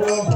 love.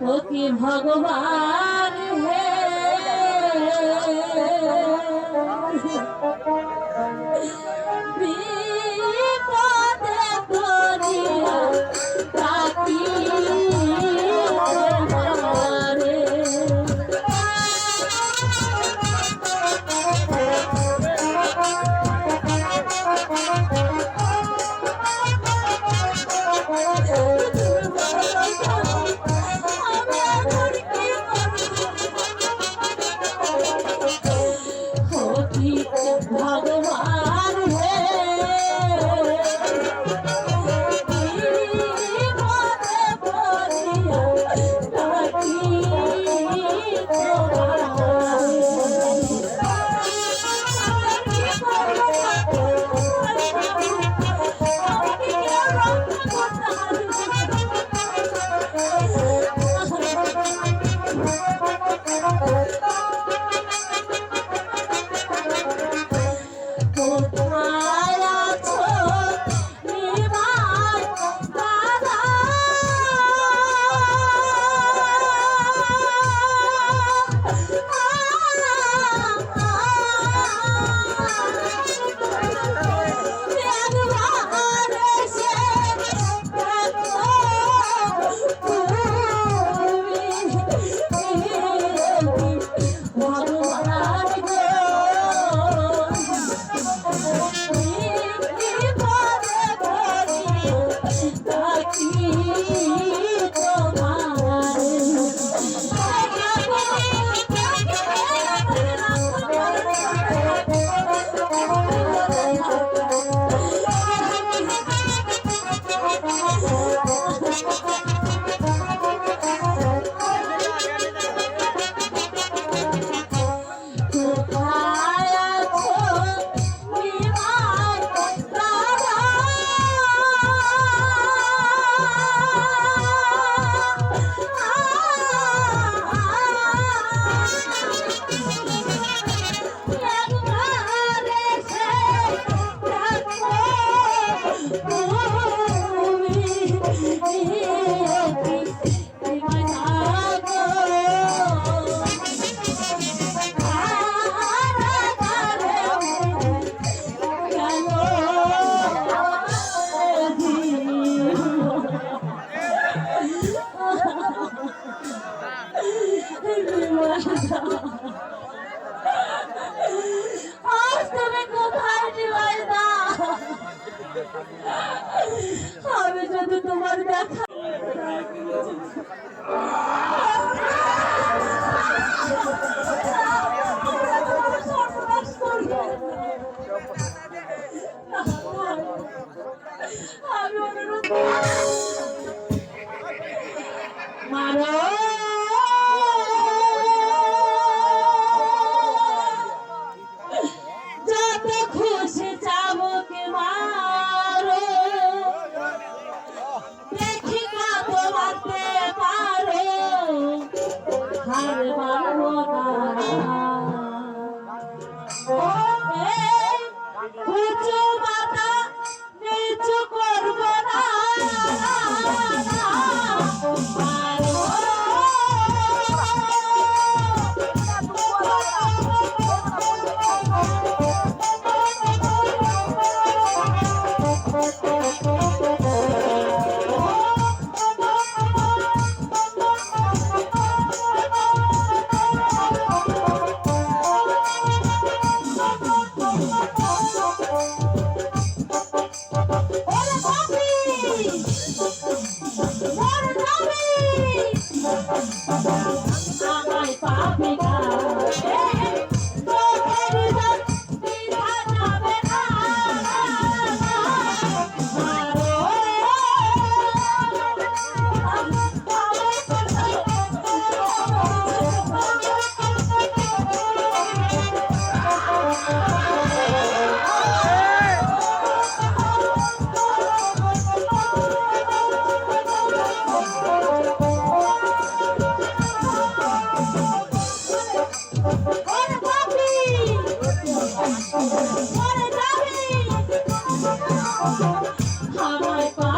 কি ভগবান হে Hallelujah. Bye-bye.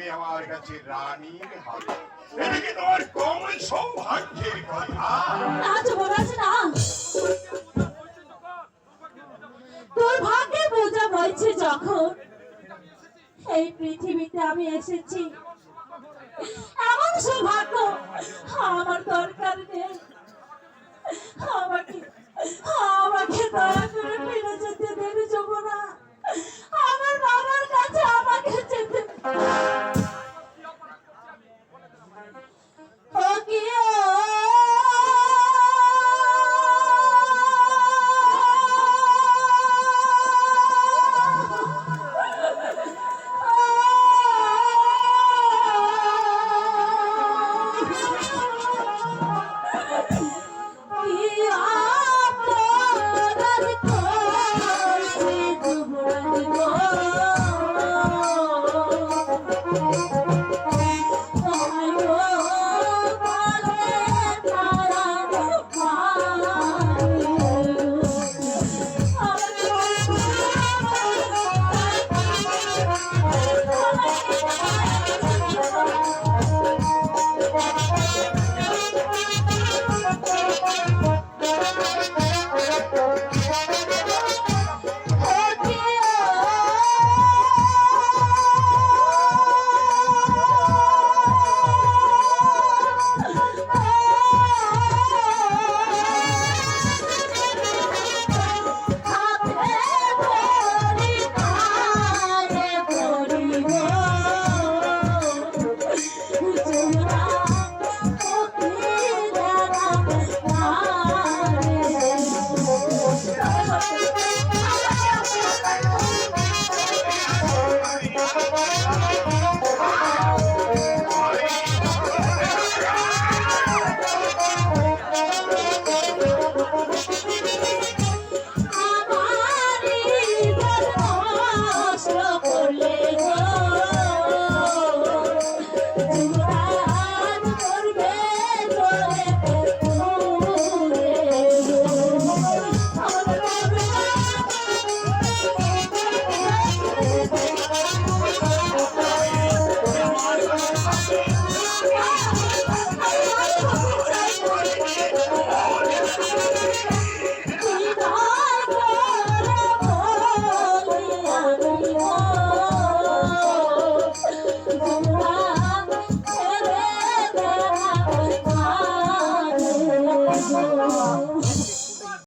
আসবে আমার কাছে রানীর হাতে। এটা কি তোমার কম সৌভাগ্যের কথা? না যুবরাজ না তোর ভাগ্যে বোঝা হয়েছে যখন এই পৃথিবীতে আমি এসেছি। এমন সৌভাগ্য আমার দরকার নেই। আমাকে আমাকে দয়া করে ফিরে যেতে